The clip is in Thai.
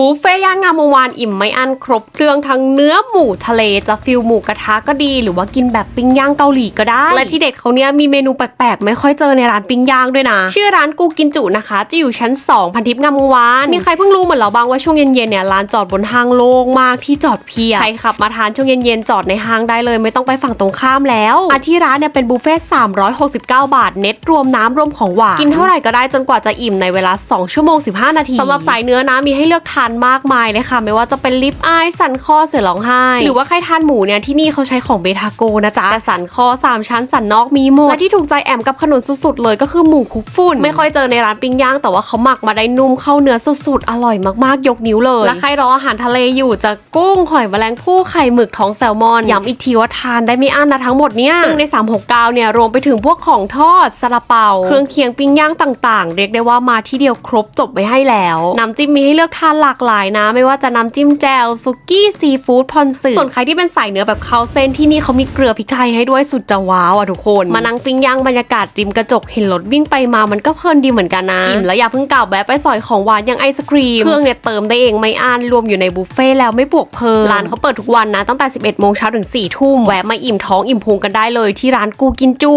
บุฟเฟ่ย่างงามวงวานอิ่มไม่อั้นครบเครื่องทั้งเนื้อหมูทะเลจะฟิลหมูกระทะก็ดี หรือว่ากินแบบปิ้งย่างเกาหลีก็ได้ และที่เด็ดเขาเนี้ยมีเมนูแปลกๆ ไม่ค่อยเจอในร้านปิ้งย่างด้วยนะ ชื่อร้านกูกินจุนะคะ จะอยู่ชั้น 2 พันทิพย์งามวงวานมีใครเพิ่งรู้เหมือนเราบ้างว่าช่วงเย็นๆเนี่ยร้านจอดบนห้างโล่งมากที่จอดเพียบใครขับมาทานช่วงเย็นๆจอดในห้างได้เลย ไม่ต้องไปฝั่งตรงข้ามแล้วอาที่ร้านเนี่ยเป็นบุฟเฟ่ต์369 บาท เน็ตรวมน้ำรวมของหวานกินเท่าไหร่ก็ได้จนกว่าจะอิ่มในเวลา 2 ชั่วโมง 15 นาทีสำหรับสายเนื้อนะมีให้เลือกทานมากมายเลยค่ะ ไม่ว่าจะเป็นลิปอายสันคอเสือร้องไห้ หรือว่าใครทานหมูเนี่ยที่นี่เขาใช้ของเบทาโกนะจ๊ะแต่สันคอ 3 ชั้นสันนอกมีหมดและที่ถูกใจแอมกับขนุนสุดๆเลยก็คือหมูคลุกฝุ่น ไม่ค่อยเจอในร้านปิ้งย่าง แต่ว่าเขาหมักมาได้นุ่มเข้าเนื้อสุดๆอร่อยมากๆยกนิ้วเลย และใครรออาหารทะเลอยู่จะกุ้งหอยแมลงภู่ไข่หมึกท้องแซลมอนย้ำอีกทีว่าทานได้ไม่อั้นนะทั้งหมดเนี่ยซึ่งใน 369 เนี่ยรวมไปถึงพวกของทอดซาลาเปา เครื่องเคียงปิ้งย่างต่างๆ เรียกได้ว่ามาที่เดียวครบจบไว้ให้แล้วน้ำจิ้มมีให้เลือกทานหลากหลายนะ ไม่ว่าจะน้ำจิ้มแจ่วซุกี้ซีฟู้ดพอนสึส่วนใครที่เป็นสายเนื้อแบบข้าวเส้นที่นี่เขามีเกลือพริกไทยให้ด้วยสุดจะว้าวอะทุกคน มานั่งปิ้งย่างบรรยากาศริมกระจกเห็นรถวิ่งไปมามันก็เพลินดีเหมือนกันนะอิ่มแล้วอย่าเพิ่งกล่าวแวะไปสอยของหวานอย่างไอศครีมเครื่องเนี่ยเติมได้เองไม่อั้นรวมอยู่ในบุฟเฟ่ต์แล้วไม่บวกเพิ่มร้านเขาเปิดทุกวันนะตั้งแต่ 11โมงเช้าถึง4ทุ่มแวะมาอิ่มท้องอิ่มพุงกันได้เลยที่ร้านกูกินจุ